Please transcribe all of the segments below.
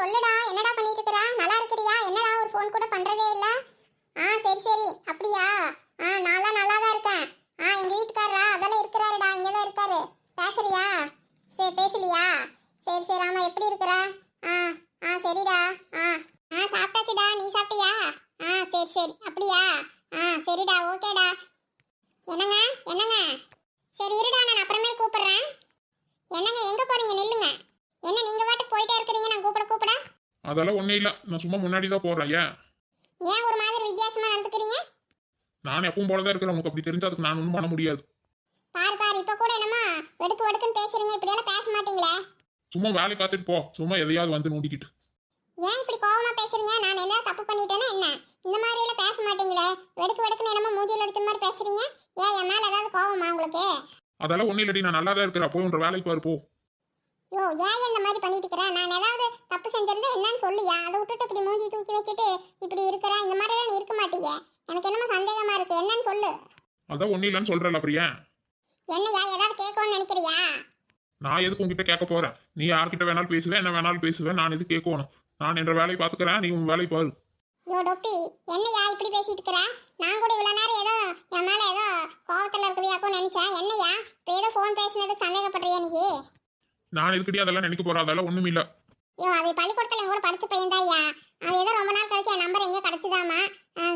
சொல்லுடா என்னடா பண்ணிட்டு இருக்கற நல்லா இருக்கிறியா? என்னடா ஒரு ஃபோன் கூட பண்றதே இல்ல? ஆ சரி சரி. அப்படியா? ஆ நான்லாம் நல்லா தான் இருக்கேன். ஆ எங்க வீட்டுக்காரரா? அதெல்லாம் இருக்கிறாருடா இங்க தான் இருக்காரு. பேசுறியா? சரி பேசலையா? சரி சரி ஆமா எப்படி இருக்கிற? ஆ ஆ சரிடா. ஆ ஆ சாப்பிட்டாச்சுடா. நீ சாப்பிட்டியா? ஆ சரி சரி. அப்படியா? ஆ சரிடா ஓகேடா. என்னங்க என்னங்க சரி இருடா நான் அப்புறமேல் கூப்பிடுறேன் என்னங்க எங்க போறீங்க நில்லுங்க என்ன நீங்க பாட்டுக்கு போயிட்டே இருக்கிறீங்க நான் கூப்பிட கூப்பிட அதெல்லாம் ஒன்றும் இல்லை. நான் சும்மா முன்னாடி தான் போடுறேன் ஏன்? ஏன் ஒரு மாதிரி வித்தியாசமா நடந்துக்கிறீங்க? நான் எப்பவும் போல தான் இருக்கிறேன். உங்களுக்கு அப்படி தெரிஞ்சா அதுக்கு நான் ஒன்றும் பண்ண முடியாது. பார் பார் இப்ப கூட என்னமா வெடுக்கு வெடுக்குன்னு பேசுறீங்க. இப்படி எல்லாம் பேச மாட்டீங்களே? சும்மா வேலையை பார்த்துட்டு போ. சும்மா எதையாவது வந்து நோண்டிக்கிட்டு. ஏன் இப்படி கோவமா பேசுறீங்க? நான் என்ன தப்பு பண்ணிட்டேனா என்ன? இந்த மாதிரி எல்லாம் பேச மாட்டீங்களே? வெடுக்கு வெடுக்குன்னு என்னமோ மூஞ்சில அடிச்ச மாதிரி பேசுறீங்க. ஏன் என் மேல ஏதாவது கோவமா உங்களுக்கு? அதெல்லாம் ஒன்றும் இல்லடி. நான் நல்லா தான் இருக்கிறேன். போய் உன்ற வேலைக்கு பாரு போ. யோ ஏன் இந்த மாதிரி பண்ணிட்டு இருக்கிறேன் நான் ஏதாவது தப்பு செஞ்சிருந்தா என்னன்னு சொல்லியா? அதை விட்டுட்டு இப்படி மூஞ்சி தூக்கி வச்சுட்டு இப்படி இருக்கிறேன் இந்த மாதிரி எல்லாம் நீ இருக்க மாட்டீங்க எனக்கு என்னமோ சந்தேகமா இருக்கு. என்னன்னு சொல்லு. அதான் ஒன்றும் இல்லைன்னு அப்புறம் ஏன் என்னையா ஏதாவது கேட்கணும்னு நினைக்கிறியா? நான் எதுக்கு உங்ககிட்ட கேட்க போறேன்? நீ யார்கிட்ட வேணாலும் பேசுவேன் என்ன வேணாலும் பேசுவேன் நான் எது கேட்கணும்? நான் என்ற வேலையை பார்த்துக்கிறேன் நீ உன் வேலையை பாரு. யோ டொப்பி என்னையா இப்படி பேசிட்டு இருக்கிற? நான் கூட இவ்வளவு நேரம் ஏதோ என் மேல ஏதோ கோவத்துல இருக்கிறியாக்கோ நினைச்சேன். என்னையா? இப்போ ஏதோ ஃபோன் பேசினதுக்கு சந்தேகப்படுறியா நீ? நான் எதுக்கடி அதெல்லாம் நினைக்க போறேன்? அதெல்லாம் ஒன்றும் இல்லை. யோ அது பள்ளிக்கூடத்துல என் கூட படிச்ச பையன் ஐயா. அவன் ஏதோ ரொம்ப நாள் கழிச்சு என் நம்பர் எங்கே கிடைச்சதாமா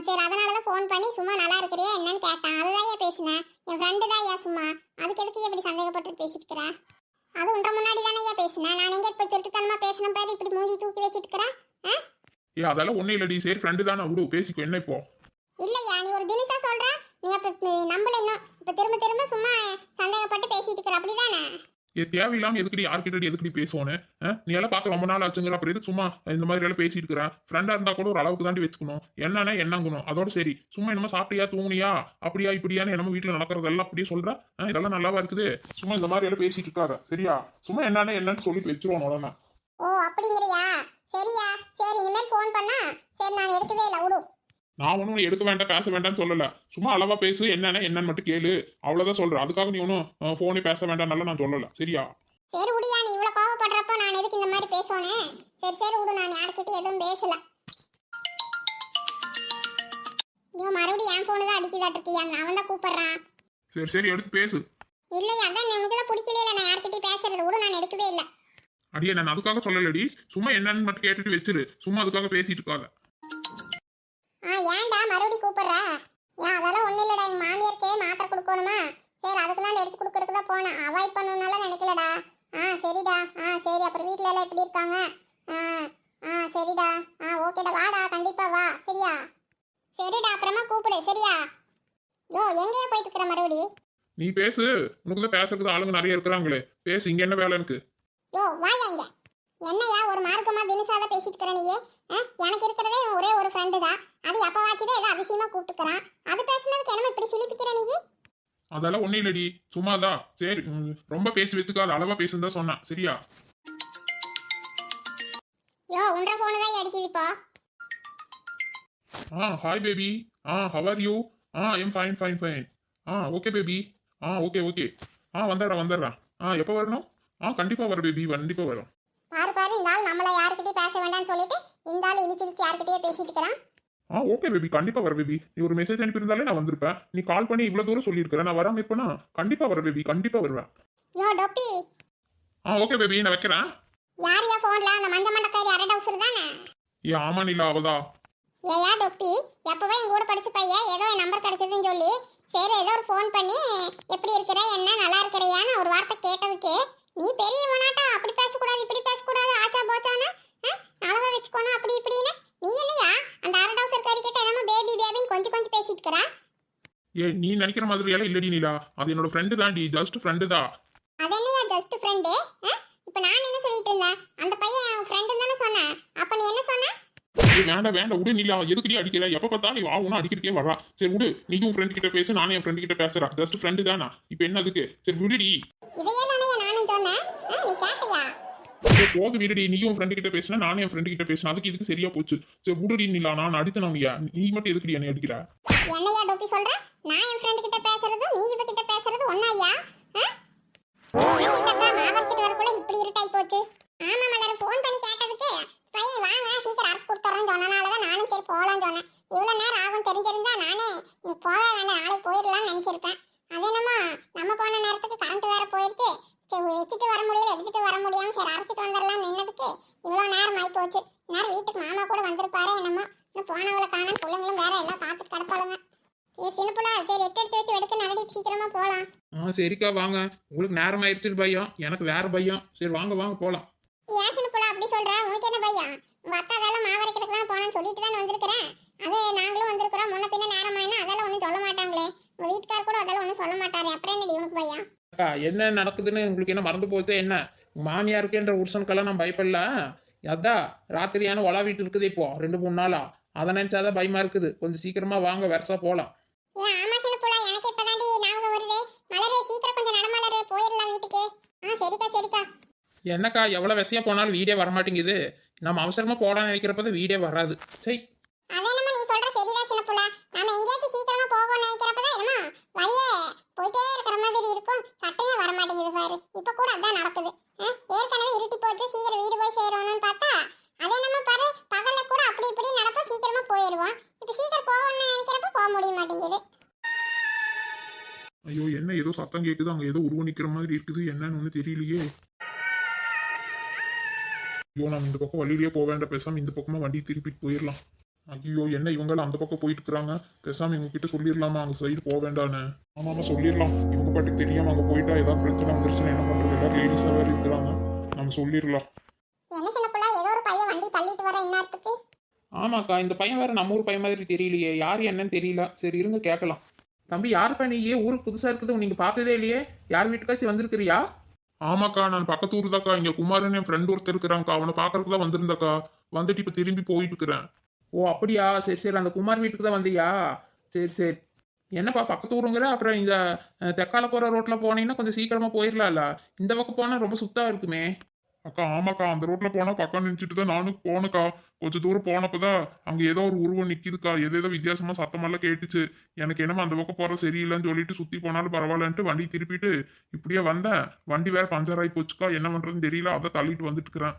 சரி அதனால தான் ஃபோன் பண்ணி சும்மா நல்லா இருக்கிறியா என்னன்னு கேட்டான். அதுதான் ஐயா பேசினேன். என் ஃப்ரெண்டு தான் ஐயா சும்மா. அதுக்கு எதுக்கு இப்படி சந்தேகப்பட்டு பேசிட்டு அது உன்ற முன்னாடி தானே ஐயா பேசினேன். நான் எங்கே இப்போ திருட்டுத்தனமா பேசின பேர் இப்படி மூஞ்சி தூக்கி வச்சிட்டு இருக்கிறேன் ஏ அதெல்லாம் ஒன்றும் இல்லடி. சரி ஃப்ரெண்டு தானே. விடு பேசிக்கோ. என்ன இப்போ? இல்லையா நீ ஒரு தினசா சொல்ற. நீ அப்ப நம்பல இன்னும். இப்ப திரும்ப திரும்ப சும்மா சந்தேகப்பட்டு பேசிட்டு இருக்கிற அப்படிதானே? தேவையில்லாம எதுக்கடி யார்கிட்ட எதுக்கடி பேசுவோன்னு? நீ எல்லாம் பார்க்க ரொம்ப நாள் ஆச்சுங்கிற அப்புறம் எதுக்கு சும்மா இந்த மாதிரி எல்லாம் பேசிட்டு இருக்கிறேன் ஃப்ரெண்டா இருந்தா கூட ஒரு அளவுக்கு தாண்டி வச்சுக்கணும். என்னன்னா என்னங்கணும் அதோட சரி. சும்மா என்னமோ சாப்பிட்டியா தூங்குனியா அப்படியா இப்படியான்னு என்னமோ வீட்டுல நடக்கிறதெல்லாம் அப்படியே சொல்ற? இதெல்லாம் நல்லாவா இருக்குது? சும்மா இந்த மாதிரி எல்லாம் பேசிட்டு இருக்காத. சரியா? சும்மா என்னன்னா என்னன்னு சொல்லி வச்சிருவோம் உடனே ஓ அப்படிங்கிறியா? சரியா? சரி இனிமேல் ஃபோன் பண்ணா? சரி நான் எடுக்கவே இல்லை. விடு நான் ஒன்றும் எடுக்க வேண்டாம் பேச வேண்டாம்னு சொல்லல. சும்மா அளவா பேசு என்னென்ன என்னன்னு மட்டும் கேளு. அவ்வளவுதான் சொல்றேன். அதுக்காக நீ ஒன்றும் போனே பேச வேண்டாம் நல்லா நான் சொல்லல. சரியா? சரி விடியா நீ இவ்வளவு கோவப்படுறப்ப நான் எதுக்கு இந்த மாதிரி பேசணும் சரி சரி விடு நான் யார்கிட்டயும் எதுவும் பேசல. ஐயோ மறுபடியும் என் ஃபோனு தான் அடிக்குதாட்டு இருக்கியா? அவன் தான் கூப்பிடுறான். சரி சரி எடுத்து பேசு. இல்லையா அதான் உனக்கு தான் பிடிக்கல நான் யார்கிட்டயும் பேசுறது விடு நான் எடுக்கவே இல்லை. அடியே நான் அதுக்காக சொல்லலடி. சும்மா என்னன்னு மட்டும் கேட்டுட்டு வச்சிரு. சும்மா அதுக்காக பேசிட்டு இருக்காத. ஆ ஏன்டா மறுபடியும் கூப்பிடுற? ஏன் அதெல்லாம் ஒன்றும் இல்லைடா. எங்கள் மாமியாருக்கு மாத்திரை கொடுக்கணுமா? சரி அதுக்கு தான் எடுத்து கொடுக்கறதுக்கு தான் போனேன். அவாய்ட் பண்ணணும்னால நினைக்கலடா. ஆ சரிடா. ஆ சரி அப்புறம் வீட்ல எல்லாம் எப்படி இருக்காங்க? ஆ ஆ சரிடா. ஆ ஓகேடா. வாடா கண்டிப்பா வா. சரியா? சரிடா அப்புறமா கூப்பிடு. சரியா? யோ எங்கேயே போயிட்டு இருக்கிற மறுபடி? நீ பேசு. உனக்கு தான் பேசுறதுக்கு ஆளுங்க நிறைய இருக்கிறாங்களே. பேசு இங்க என்ன வேலை எனக்கு யோ வாயா இங்க. என்னையா ஒரு மார்க்கமா தினசாத பேசிட்டு இருக்கிற நீயே? எனக்கு இருக்கிறதே ஒரே ஒரு ஃப்ரெண்டு தான். அது எப்பவாச்சுதான் ஏதோ அதிசயமா கூப்பிட்டுக்கிறான். அது பேசுனதுக்கு என்னமோ இப்படி சிலிப்பிக்கிற நீ அதெல்லாம் ஒன்றும் இல்லடி. சும்மாதான். சரி ம், ரொம்ப பேச்சு வைத்துக்காத அளவா பேசுன்னு தான் சொன்னேன். சரியா? யோ உன்ற போனு தான் அடிக்குது இப்போ. ஆ hi baby ah how are you ah I'm fine fine fine ah okay baby ah okay okay ah வந்துடுறேன் வந்துடுறேன் ஆ எப்போ வரணும்? ஆ கண்டிப்பாக வர பேபி கண்டிப்பாக வரும். பாரு பாரு இந்த ஆள் நம்மள யார்கிட்டயும் பேச வேண்டாம்னு சொல்லிட்டு இந்த ஆள் இழிச்சு இழிச்சு யார்கிட்டயே பேசிட்டு இருக்கிறான். ஆ ஓகே பேபி கண்டிப்பாக வர பேபி நீ ஒரு மெசேஜ் அனுப்பியிருந்தாலே நான் வந்திருப்பேன். நீ கால் பண்ணி இவ்வளோ தூரம் சொல்லியிருக்கிறேன் நான் வராமல் இருப்பேனா? கண்டிப்பாக வர பேபி கண்டிப்பாக வருவேன். யோ டொப்பி. ஆ ஓகே பேபி நான் வைக்கிறேன். யார் யா போன்ல அந்த மஞ்ச மண்டக்காரி அரை டவுசர் தானே? ஏ ஆமா நிலா அவதா. ஏயா டொப்பி எப்பவே என் கூட படிச்ச பையன் ஏதோ என் நம்பர் கிடைச்சதுன்னு சொல்லி சரி ஏதோ ஒரு ஃபோன் பண்ணி எப்படி இருக்கிற? என்ன? நல்லா இருக்கிறியான்னு? ஒரு வார்த்தை கேட்டதுக்கு நீ பெரியவனாட்டா அப்படி பேசக்கூடாது இப்படி பேசக்கூடாது ஆச்சா போச்சானா அளவா வச்சுக்கோணும் அப்படி இப்படின்னு நீ என்னையா அந்த அரை டவுசர் காரி கிட்ட என்னமோ பேபி பேபின்னு கொஞ்சம் கொஞ்சம் பேசிட்டு இருக்கிறா ஏ நீ நினைக்கிற மாதிரி எல்லாம் இல்லடி நிலா. அது என்னோட ஃப்ரெண்டு தான்டி ஜஸ்ட் ஃப்ரெண்டு தான் அது என்னையா ஜஸ்ட் ஃப்ரெண்டு இப்போ நான் என்ன சொல்லிட்டு இருந்தேன்? அந்த பையன் என் ஃப்ரெண்டு தானே சொன்னேன். அப்போ நீ என்ன சொன்ன? வேண்டாம் வேண்டாம் விடு நிலா. எதுக்குடி அடிக்கிற? எப்ப பார்த்தாலும் நீ ஆகுனா அடிக்கிறக்கே வரா. சரி விடு. நீயும் ஃப்ரெண்ட் கிட்ட பேசு நானும் என் ஃப்ரெண்ட் கிட்ட பேசுறேன். ஜஸ்ட் ஃப்ரெண்டு தானா? இப்போ என்ன அதுக்கு? சரி விடுடி. இதையே தானே நானும் சொன்னேன். நீ கேட்டியா? போது விடுடி. நீயும் ஃப்ரெண்ட் கிட்ட பேசினா நானும் என் ஃப்ரெண்ட் கிட்ட பேசினா அதுக்கு இதுக்கு சரியா போச்சு. சரி விடுடி நிலா. நான் அடித்தனவியா நீ மட்டும் எதுக்குடி என்னை அடிக்கிற? என்னையா டோப்பி சொல்ற? நான் என் ஃப்ரெண்ட் கிட்ட பேசுறதும் நீ இவ கிட்ட பேசுறது ஒண்ணாயா மாவரிச்சிட்டு வரக்குள்ள இப்படி இருட்டாய் போச்சு. ஆமா மலர் ஃபோன் பண்ணி கேட்டதுக்கு போகலான்னு சொன்னனால தான் நானும் சரி போகலான்னு சொன்னேன். இவ்வளோ நேரம் ஆகும் தெரிஞ்சிருந்தா நானே இன்னைக்கு போக வேண்டாம் நாளைக்கு போயிடலாம்னு நினச்சிருப்பேன். அது என்னமோ நம்ம போன நேரத்துக்கு கரண்ட் வேற போயிடுச்சு சரி வச்சுட்டு வர முடியல எடுத்துட்டு வர முடியாம சரி அரைச்சிட்டு வந்துடலாம் நின்னதுக்கு இவ்வளோ நேரம் ஆகி போச்சு நேரம் வீட்டுக்கு மாமா கூட வந்திருப்பாரு என்னமோ. இன்னும் போனவளை காணும் பிள்ளைங்களும் வேற எல்லாம் பார்த்துட்டு கிடப்பாளுங்க. சரி சின்னப்புல சரி எட்டு எடுத்து வச்சு எடுக்க நடடி சீக்கிரமா போகலாம் ஆ சரிக்கா வாங்க. உங்களுக்கு நேரம் ஆயிடுச்சு பையன். எனக்கு வேற பையன். சரி வாங்க வாங்க போலாம். ஏன் அப்படி சொல்ற? உனக்கு என்ன பையன்? உங்க அத்தா அதெல்லாம் மாவரைக்கிறதுக்கு தான் போனேன்னு சொல்லிட்டு தான் வந்திருக்கிறேன் அது நாங்களும் வந்திருக்கிறோம். முன்ன பின்ன நேரமாயினா அதெல்லாம் ஒன்றும் சொல்ல மாட்டாங்களே. உங்க வீட்டுக்கார் கூட அதெல்லாம் ஒன்றும் சொல்ல மாட்டாரு. அப்புறம் என்னடி உனக்கு பையன்? அக்கா என்ன நடக்குதுன்னு உங்களுக்கு என்ன மறந்து போச்சு என்ன? மாமியாருக்குன்ற உருசனுக்கெல்லாம் நான் பயப்படல. அதான் ராத்திரியான ஒலா வீட்டு இருக்குது இப்போ ரெண்டு மூணு நாளா. அதை நினைச்சாதான் பயமா இருக்குது. கொஞ்சம் சீக்கிரமா வாங்க வெரசா போலாம் ஏன் ஆமா சின்னப்புல எனக்கு இப்பதாண்டி ஞாபகம் வருது மலரே சீக்கிரம் கொஞ்சம் நடமலரு போயிடலாம் வீட்டுக்கு ஆ சரிக்கா சரிக்கா. என்னக்கா எவ்வளவு விசையா போனாலும் வீடே வரமாட்டேங்குது. நம்ம அவசரமா போடான்னு நினைக்கிறப்ப வீடே வராது. சரி. அதே நம்ம நீ சொல்ற சரிதான் சின்னப்புல நாம எங்கேயாச்சும் சீக்கிரமா போகணும்னு நினைக்கிறப்பதான் என்னமா வழியே போயிட்டே இருக்கிற மாதிரி இருக்கும். சட்டமே வர மாட்டேங்குது பாரு. இப்ப கூட அதான் நடக்குது. ஏற்கனவே இருட்டி போச்சு சீக்கிரம் வீடு போய் சேரணும்னு பார்த்தா அதே நம்ம பாரு பகல்ல கூட அப்படி இப்படி நடப்ப சீக்கிரமா போயிடுவோம். இப்ப சீக்கிரம் போகணும்னு நினைக்கிறப்ப போக முடிய மாட்டேங்குது. ஐயோ என்ன ஏதோ சத்தம் கேக்குது அங்க ஏதோ உருவம் நிக்கிற மாதிரி இருக்குது என்னன்னு ஒண்ணு தெரியலையே. ஐயோ நம்ம இந்த பக்கம் வழியிலேயே போக வேண்டாம் பேசாம இந்த பக்கமா வண்டி திருப்பிட்டு போயிடலாம். ஐயோ என்ன இவங்க அந்த பக்கம் போயிட்டு இருக்கிறாங்க? பேசாம இவங்க கிட்ட சொல்லிடலாமா? அங்க சைடு போக வேண்டான்னு ஆமா ஆமா சொல்லிடலாம். இவங்க பாட்டுக்கு தெரியாம அங்க போயிட்டா ஏதாவது பிரச்சனை வந்துருச்சுன்னா என்ன பண்றது? எல்லாரும் லேடிஸா வேற இருக்கிறாங்க. நம்ம சொல்லிடலாம். ஆமாக்கா இந்த பையன் வேற நம்ம ஊர் பையன் மாதிரி தெரியலையே. யார் என்னன்னு தெரியல. சரி இருங்க கேட்கலாம். தம்பி யாருப்பா நீ? ஏன் ஊருக்கு புதுசா இருக்குது? நீங்க பார்த்ததே இல்லையே. யார் வீட்டுக்காச்சும் வந்திருக்கிறியா? ஆமாக்கா நான் பக்கத்து ஊர் தாக்கா இங்க குமாரன் என் ஃப்ரெண்ட் ஒருத்தர் இருக்கிறாங்கக்கா அவனை பாக்குறதுக்கு தான் வந்திருந்தாக்கா. வந்துட்டு இப்ப திரும்பி போயிட்டு இருக்கிறேன் ஓ அப்படியா? சரி சரி. அந்த குமார் வீட்டுக்கு தான் வந்தியா? சரி சரி. என்னப்பா பக்கத்து ஊருங்கிற? அப்புறம் இந்த தெக்கால போற ரோட்ல போனீங்கன்னா கொஞ்சம் சீக்கிரமா போயிடலாம்ல இந்த பக்கம் போனா ரொம்ப சுத்தா இருக்குமே. அக்கா ஆமாக்கா அந்த ரோட்ல போனா பக்கம் நினைச்சிட்டு தான் நானும் போனக்கா. கொஞ்ச தூரம் போனப்பதான் அங்க ஏதோ ஒரு உருவம் நிக்குதுக்கா. ஏதோ ஏதோ வித்தியாசமா சத்தமெல்லாம் கேட்டுச்சு. எனக்கு என்னமோ அந்த பக்கம் போற சரியில்லைன்னு சொல்லிட்டு சுத்தி போனாலும் பரவாயில்லன்ட்டு வண்டி திருப்பிட்டு இப்படியே வந்தேன். வண்டி வேற பஞ்சர் ஆகி போச்சுக்கா. என்ன பண்றதுன்னு தெரியல. அதை தள்ளிட்டு வந்துட்டு இருக்கிறேன்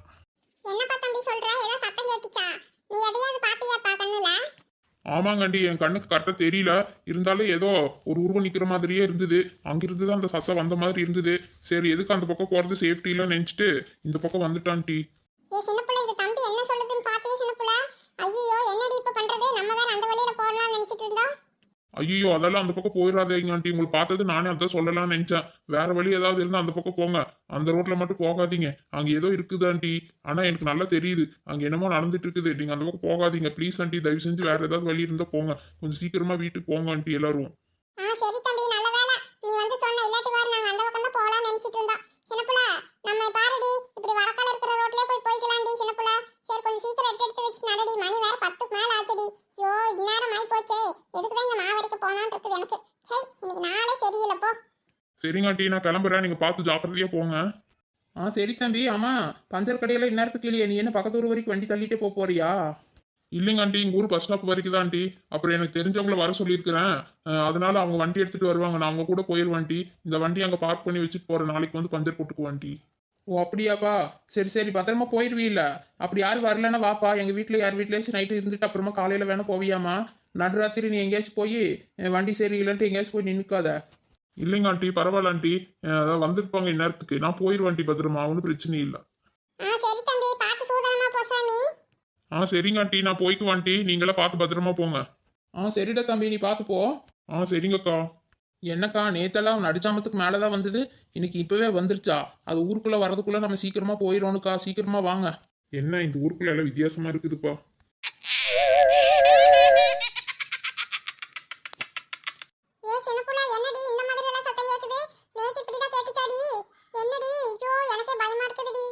ஆமாங்கண்டி என் கண்ணுக்கு கரெக்டாக தெரியல. இருந்தாலும் ஏதோ ஒரு உருவம் நிற்கிற மாதிரியே இருந்தது. அங்கிருந்து தான் அந்த சத்தம் வந்த மாதிரி இருந்தது. சரி எதுக்கு அந்த பக்கம் போகிறது சேஃப்டிலாம் நினச்சிட்டு இந்த பக்கம் வந்துட்டான்டி ஏ என்ன சொல்லுதுன்னு பாத்தியா சின்ன புள்ள? ஐயோ என்னடி இப்போ பண்ணுறது நம்ம வேற அந்த வழியில் போகலாம்னு நினச்சிட்டு இருந்தோம். ஐயோ அதெல்லாம் அந்த பக்கம் போயிடாதீங்க ஆண்டி உங்களுக்கு பார்த்தது நானே அதான் சொல்லலாம்னு நினைச்சேன். வேற வழி ஏதாவது இருந்தா அந்த பக்கம் போங்க. அந்த ரோட்ல மட்டும் போகாதீங்க. அங்க ஏதோ இருக்குது ஆண்டி. ஆனா எனக்கு நல்லா தெரியுது. அங்க என்னமோ நடந்துட்டு இருக்குது. நீங்க அந்த பக்கம் போகாதீங்க. ப்ளீஸ் ஆண்டி தயவு செஞ்சு வேற ஏதாவது வழி இருந்தா போங்க. கொஞ்சம் சீக்கிரமா வீட்டுக்கு போங்க ஆண்டி எல்லாரும். சரி இருக்கிற கொஞ்சம் சீக்கிரம் எடுத்து வச்சு நடடி. மணி வேற பத்துக்கு மேல ஆச்சுடி. இந்நேரம் ஆயி போச்சே. எதுக்கு தான் இந்த மாவரைக்கு போனான்னு இருக்குது எனக்கு. சை இன்னைக்கு நாளே சரியில்லை போ. சரிங்க ஆண்டி நான் கிளம்புறேன். நீங்க பார்த்து ஜாக்கிரதையா போங்க. ஆ சரி தம்பி. ஆமா பஞ்சர் கடையில இந்நேரத்துக்கு இல்லையே. நீ என்ன பக்கத்து ஊர் வரைக்கும் வண்டி தள்ளிட்டே போக போறியா? இல்லைங்க ஆண்டி எங்க ஊர் பஸ் ஸ்டாப் வரைக்கும் தான் ஆண்டி. அப்புறம் எனக்கு தெரிஞ்சவங்கள வர சொல்லியிருக்கிறேன். அஹ் அதனால அவங்க வண்டி எடுத்துட்டு வருவாங்க. நான் அவங்க கூட போயிருவேன் ஆண்டி. இந்த வண்டி அங்க பார்க் பண்ணி வச்சுட்டு போறேன். நாளைக்கு வந்து பஞ்சர் போட்டுக்குவேன் ஆண்டி. ஓ அப்படியாப்பா. சரி சரி பத்திரமா போயிருவீல்ல அப்படி யாரும் வரலன்னா வாப்பா. எங்க வீட்ல யார் வீட்லயாச்சும் நைட்டு இருந்துட்டு அப்புறமா காலையில வேணா போவியாமா நடுராத்திரி நீ எங்கேயாச்சும் போய் வண்டி சரியில்லைன்ட்டு எங்கேயாச்சும் போய் நின்னுக்காத. இல்லைங்க ஆண்டி பரவாயில்ல ஆண்டி. அதான் வந்திருப்பாங்க இந்நேரத்துக்கு. நான் போயிருவேன் ஆண்டி பத்திரமா ஒன்றும் பிரச்சனை இல்லை. ஆ சரி சரிங்க ஆண்டி நான் போய்க்குவேன் ஆண்டி. நீங்களா பார்த்து பத்திரமா போங்க. ஆ சரிடா தம்பி நீ பார்த்து போ. ஆ சரிங்கக்கா. என்னக்கா நேத்தெல்லாம் நடுச்சாமத்துக்கு மேலதான் வந்தது. இன்னைக்கு இப்பவே வந்துருச்சா? அது ஊருக்குள்ள வரதுக்குள்ள நம்ம சீக்கிரமா போயிடணும்க்கா. சீக்கிரமா வாங்க. என்ன இந்த ஊருக்குள்ள எல்லாம் வித்தியாசமா இருக்குதுப்பா. ஏ சின்ன புள்ள என்னடி இந்த மாதிரி எல்லாம் சத்தம் கேக்குது? நேத்து இப்படிதான் கேட்டுச்சாடி? என்னடி? ஐயோ எனக்கே பயமா இருக்குதுடி.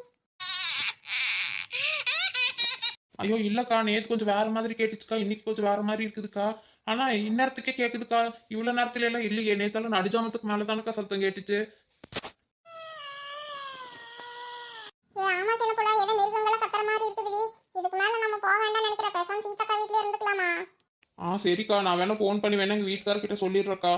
ஐயோ இல்லக்கா நேத்து கொஞ்சம் வேற மாதிரி கேட்டுச்சுக்கா. இன்னைக்கு கொஞ்சம் வேற மாதிரி இருக்குதுக்கா. ஆனா இந்நேரத்துக்கே கேக்குதுக்கா இவ்வளவு நேரத்துல எல்லாம் இல்லையே நேத்தாலும் நடுஜாமத்துக்கு மேலதானக்கா சத்தம் கேட்டுச்சு. ஆ சரிக்கா நான் வேணா ஃபோன் பண்ணி வேணா எங்க வீட்டுக்காரர்கிட்ட சொல்லிடுறேக்கா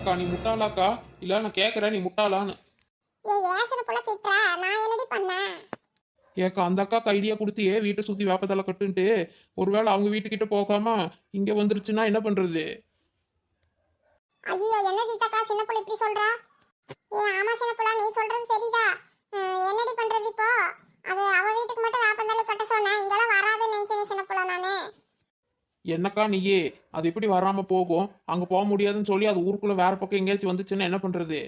ஏக்கா நீ முட்டாளாக்கா? இல்ல நான் கேட்குறேன் நீ முட்டாளான்னு. ஏக்கா அந்த அக்காக்கு ஐடியா கொடுத்தியே வீட்டை சுற்றி வேப்பத்தலை கட்டுன்ட்டு. ஒருவேளை அவங்க வீட்டுக்கிட்ட போகாம இங்கே வந்துருச்சுன்னா என்ன பண்ணுறது ஐயோ என்ன சீதாக்கா சின்ன புள்ள இப்படி சொல்றா? ஏ ஆமா சின்ன புள்ள நீ சொல்றது சரிதா அஹ், என்னடி பண்றது இப்போ? அது அவ வீட்டுக்கு மட்டும் வேப்பந்தலை கட்ட சொன்னேன் இங்கெல்லாம் வராதுன்னு நினைச்சேன் சின்ன புள்ள நானு என்னக்கா நீயே? அது எப்படி வராமல் போகும். அங்கே போக முடியாதுன்னு சொல்லி அது ஊருக்குள்ளே வேற பக்கம் எங்கேயாச்சும் வந்துச்சுன்னா என்ன பண்ணுறது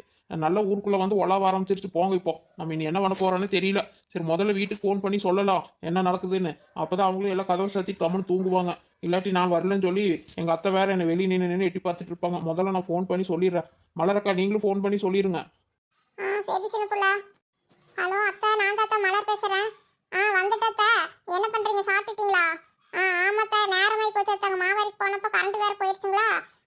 நல்ல ஊருக்குள்ளே வந்து உலாவ ஆரம்பிச்சிருச்சு. போங்க இப்போ. நம்ம இனி என்ன பண்ண போறோன்னு தெரியல. சரி முதல்ல வீட்டுக்கு ஃபோன் பண்ணி சொல்லலாம். என்ன நடக்குதுன்னு. அப்பதான் அவங்களும் எல்லாம் கதவை சாத்தி கம்முன்னு தூங்குவாங்க. இல்லாட்டி நான் வரலன்னு சொல்லி எங்கள் அத்தை வேற என்னை வெளியே நின்று நின்று எட்டி பார்த்துட்டு இருப்பாங்க. முதல்ல நான் ஃபோன் பண்ணி சொல்லிடுறேன். மலரக்கா நீங்களும் ஃபோன் பண்ணி சொல்லிடுங்க சரி சின்ன புள்ள. ஹலோ அத்தை நான் தாத்தா மலர் பேசுறேன். ஆ வந்துட்டேன் என்ன பண்றீங்க? சாப்பிட்டுட்டீங்களா? ஆ ஆமாத்தா நேரமாய் போச்சு தாங்க மாவாரிக்கு போனப்போ கரண்ட் வேறு போயிருச்சுங்களா?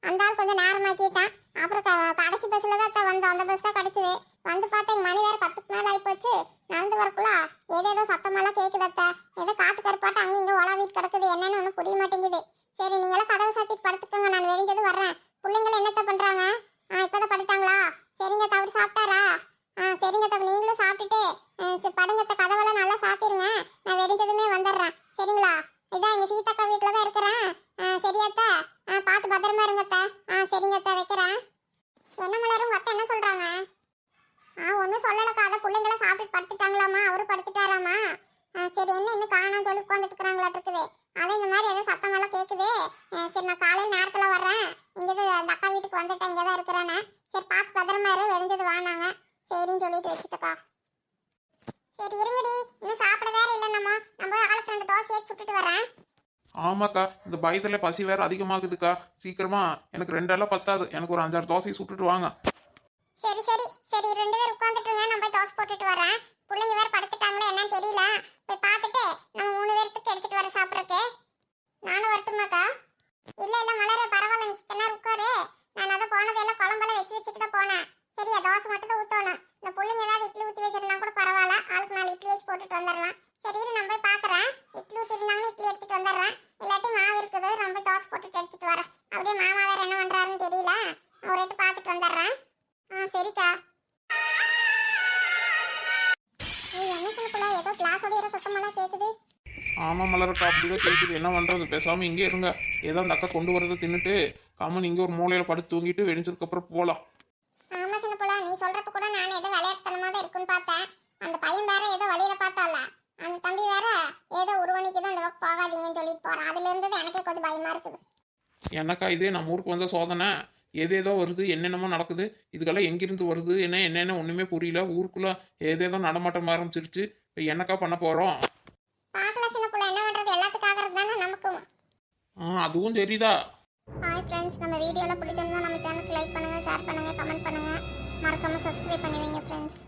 அந்த ஆள் கொஞ்சம் நேரமாக்கிட்டான். அப்புறம் கடைசி பஸ்ஸில் தான் அத்தை வந்தோம். அந்த பஸ் தான் கிடச்சிது. வந்து பார்த்தா மணி வேறு பத்துக்கு மேலே ஆகி போச்சு. நடந்து வரக்குள்ள ஏதேதோ சத்தமெல்லாம் கேட்குதாத்தா ஏதோ காத்து கருப்பாட்டு அங்க இங்க உலாவிட்டு கிடக்குது. என்னன்னு ஒன்றும் புரிய மாட்டேங்குது. சரி நீங்களாம் கதவை சாத்திட்டு படுத்துக்கோங்க. நான் வெளிஞ்சது வர்றேன். பிள்ளைங்களும் என்னத்த பண்றாங்க? ஆ இப்போதான் படுத்தாங்களா? சரிங்க தவறு சாப்பிட்டாரா? ஆ சரிங்க தப்பு நீங்களும் சாப்பிட்டுட்டு ஆ, சரி, படுங்கத்த கதவெல்லாம் நல்லா சாத்திருங்க நான் வெடிஞ்சதுமே வந்துடுறேன் சரிங்களா இதான் எங்க சீதாக்கா வீட்டில் தான் இருக்கிறேன் ஆ சரியாத்தா ஆ பார்த்து பத்திரமா இருங்கத்தா ஆ சரிங்கத்தா வைக்கிறேன் என்ன மலரும் உங்க அத்தை என்ன சொல்றாங்க ஆ ஒன்றும் சொல்லலக்கா அதை பிள்ளைங்களாம் சாப்பிட்டு படுத்துட்டாங்களாமா அவரும் படுத்துட்டாராமா ஆ சரி என்ன இன்னும் காணாம சொல்லி உட்காந்துட்டு இருக்கிறாங்களாட்டு இருக்குது அதான் இந்த மாதிரி ஏதோ சத்தமெல்லாம் கேட்குது சரி நான் காலையில் நேரத்தில் வர்றேன். இங்கே அந்த அக்கா வீட்டுக்கு வந்துட்டேன் இங்கே தான் இருக்கிறேன்னு. சரி பார்த்து பத்திரமா இரு வெடிஞ்சது வானாங்க சரின்னு சொல்லிட்டு வச்சுட்டக்கா. சரி இருங்கடி. இன்னும் சாப்பிட வேற இல்லை நம்ம நம்ம ஆளுக்கு ரெண்டு தோசையை சுட்டுட்டு வரேன் ஆமாக்கா இந்த பயத்தில் பசி வேற அதிகமாகுதுக்கா. சீக்கிரமா எனக்கு ரெண்டெல்லாம் பத்தாது. எனக்கு ஒரு அஞ்சாறு தோசையை சுட்டுட்டு வாங்க. சரி சரி. சரி ரெண்டு பேர் உட்காந்துட்டுங்க நான் போய் தோசை போட்டுட்டு வரேன் பிள்ளைங்க வேற படுத்துட்டாங்களே என்னன்னு தெரியல. போய் பார்த்துட்டு நம்ம மூணு பேர்த்துக்கு எடுத்துட்டு வர சாப்பிட்றக்கு நானும் வரட்டுமாக்கா இல்லை இல்லை மலர பரவாயில்ல நீ சித்த உட்காரு. நான் அதை போனதெல்லாம் குழம்பெல்லாம் வச்சு வச்சுட்டு தான் போனேன். சரியா தோசை மட்டும் தான் ஊற்றணும் இந்த பிள்ளைங்க ஏதாவது இட்லி ஊற்றி வச்சிருந்தா கூட பரவாயில்ல. ஆளுக்கு நாலு இட்லி வச்சு போட்டுட்டு வந்துடலாம். சரி நான் போய் பார்க்குறேன். இட்லி ஊற்றிருந்தாங்கன்னா இட்லி எடுத்துட்டு வந்துடுறேன். இல்லாட்டி மாவு இருக்குது நான் போய் தோசை போட்டுட்டு எடுத்துட்டு வரேன். அப்படியே மாமா வேறு என்ன பண்ணுறாருன்னு தெரியல. ஒரு ரேட்டு பார்த்துட்டு வந்துடுறேன். ஆ சரிக்கா. ஏதோ கிளாஸ் ஓடிற சத்தமெல்லாம் கேக்குது. ஆமாம் மலரக்கா அப்படிதான் கேட்குது என்ன பண்ணுறது பேசாமல் இங்கே இருங்க. ஏதோ அந்த அக்கா கொண்டு வரதை தின்னுட்டு கம்மன் இங்கே ஒரு மூலையில் படுத்து தூங்கிட்டு வெடிஞ்சதுக்கப்புறம் போகலாம் ஆமா சின்ன புள்ள நீ சொல்றப்ப கூட நான் ஏதோ விளையாட்டுத்தனமா தான் இருக்குன்னு பார்த்தேன். அந்த பையன் வேற ஏதோ வழியில பார்த்தால அந்த தம்பி வேற ஏதோ உருவணிக்கு தான் அந்த பக்கம் போகாதீங்கன்னு சொல்லிட்டு போறான். அதுல இருந்து எனக்கே கொஞ்சம் பயமா இருக்குது. என்னக்கா இதே? நம்ம ஊருக்கு வந்த சோதனை. ஏதேதோ வருது என்னென்னமோ நடக்குது இதுக்கெல்லாம் எங்கிருந்து வருது என்ன என்னென்ன ஒன்றுமே புரியல. ஊருக்குள்ளே ஏதேதோ நடமாட்டம் ஆரம்பிச்சிருச்சு. இப்போ என்னக்கா பண்ண போகிறோம் நமக்கும். ஆ அதுவும் தெரியுதா ஹாய் ஃப்ரெண்ட்ஸ் நம்ம வீடியோலாம் பிடிச்சிருந்தா நம்ம சேனலுக்கு லைக் பண்ணுங்க ஷேர் பண்ணுங்க கமெண்ட் பண்ணுங்க. மறக்காம சப்ஸ்கிரைப் பண்ணி வைங்க ஃப்ரெண்ட்ஸ்